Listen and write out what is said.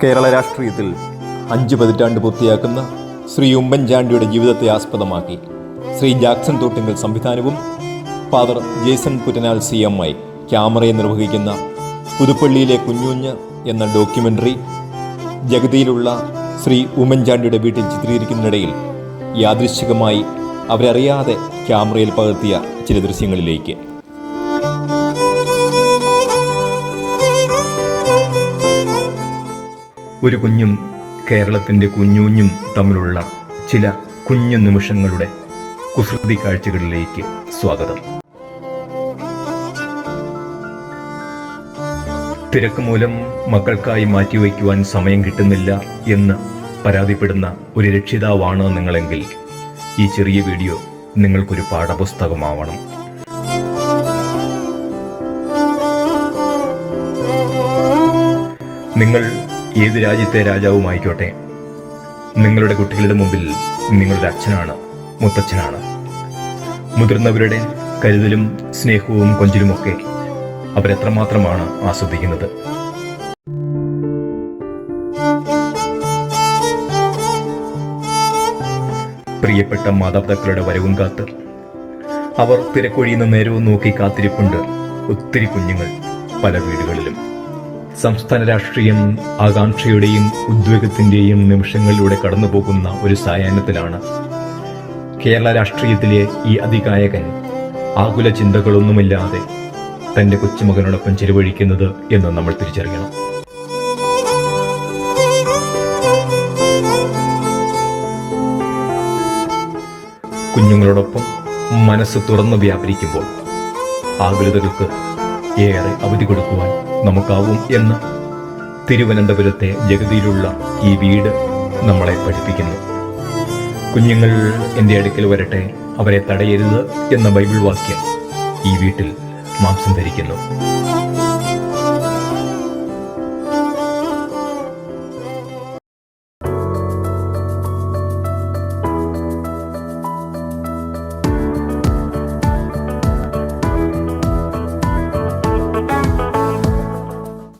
കേരള രാഷ്ട്രീയത്തിൽ അഞ്ച് പതിറ്റാണ്ട് പൂർത്തിയാക്കുന്ന ശ്രീ ഉമ്മൻചാണ്ടിയുടെ ജീവിതത്തെ ആസ്പദമാക്കി ശ്രീ ജാക്സൺ തോട്ടിങ്ങൽ സംവിധാനവും father Jason Puttanal C M I ക്യാമറയെ നിർവഹിക്കുന്ന പുതുപ്പള്ളിയിലെ കുഞ്ഞുഞ്ഞ് എന്ന ഡോക്യുമെന്ററി ജഗതിയിലുള്ള ശ്രീ ഉമ്മൻചാണ്ടിയുടെ വീട്ടിൽ ചിത്രീകരിക്കുന്നതിനിടയിൽ യാദൃശ്ചികമായി അവരറിയാതെ ക്യാമറയിൽ പകർത്തിയ ചില ദൃശ്യങ്ങളിലേക്ക്. ഒരു കുഞ്ഞും കേരളത്തിന്റെ കുഞ്ഞൂഞ്ഞും തമ്മിലുള്ള ചില കുഞ്ഞു നിമിഷങ്ങളുടെ കുസൃതി കാഴ്ചകളിലേക്ക് സ്വാഗതം. തിരക്ക് മൂലം മക്കൾക്കായി മാറ്റിവെക്കുവാൻ സമയം കിട്ടുന്നില്ല എന്ന് പരാതിപ്പെടുന്ന ഒരു രക്ഷിതാവാണ് നിങ്ങളെങ്കിൽ ഈ ചെറിയ വീഡിയോ നിങ്ങൾക്കൊരു പാഠപുസ്തകമാവണം. നിങ്ങൾ ഏത് രാജ്യത്തെ രാജാവുമായിക്കോട്ടെ? നിങ്ങളുടെ കുട്ടികളുടെ മുമ്പിൽ നിങ്ങളുടെ അച്ഛനാണ് മുത്തച്ഛനാണ്. മുതിർന്നവരുടെ കരുതലും സ്നേഹവും കൊഞ്ചിലുമൊക്കെ അവരെത്രമാത്രമാണ് ആസ്വദിക്കുന്നത്. പ്രിയപ്പെട്ട മാതാപിതാക്കളുടെ വരവും കാത്ത് അവർ തിരക്കൊഴിയുന്ന നേരവും നോക്കി കാത്തിരിപ്പുണ്ട് ഒത്തിരി കുഞ്ഞുങ്ങൾ പല വീടുകളിലും. സംസ്ഥാന രാഷ്ട്രീയം ആകാംക്ഷയുടെയും ഉദ്വേഗത്തിന്റെയും നിമിഷങ്ങളിലൂടെ കടന്നുപോകുന്ന ഒരു സായാഹ്നത്തിലാണ്. കേരള രാഷ്ട്രീയത്തിലെ ഈ അതികായകൻ ആകുല ചിന്തകളൊന്നുമില്ലാതെ തന്റെ കൊച്ചുമകനോടൊപ്പം ചെലവഴിക്കുന്നത് എന്ന് നമ്മൾ തിരിച്ചറിയണം. കുഞ്ഞുങ്ങളോടൊപ്പം മനസ്സ് തുറന്നു വ്യാപരിക്കുമ്പോൾ ആകുലതകൾക്ക് ഏറെ അവധി കൊടുക്കുവാൻ നമുക്കാവും എന്ന് തിരുവനന്തപുരത്തെ ജഗതിയിലുള്ള ഈ വീട് നമ്മളെ പഠിപ്പിക്കുന്നു. കുഞ്ഞുങ്ങൾ എന്റെ അടുക്കൽ വരട്ടെ അവരെ തടയരുത് എന്ന ബൈബിൾ വാക്യം ഈ വീട്ടിൽ മാംസം ധരിക്കുന്നു.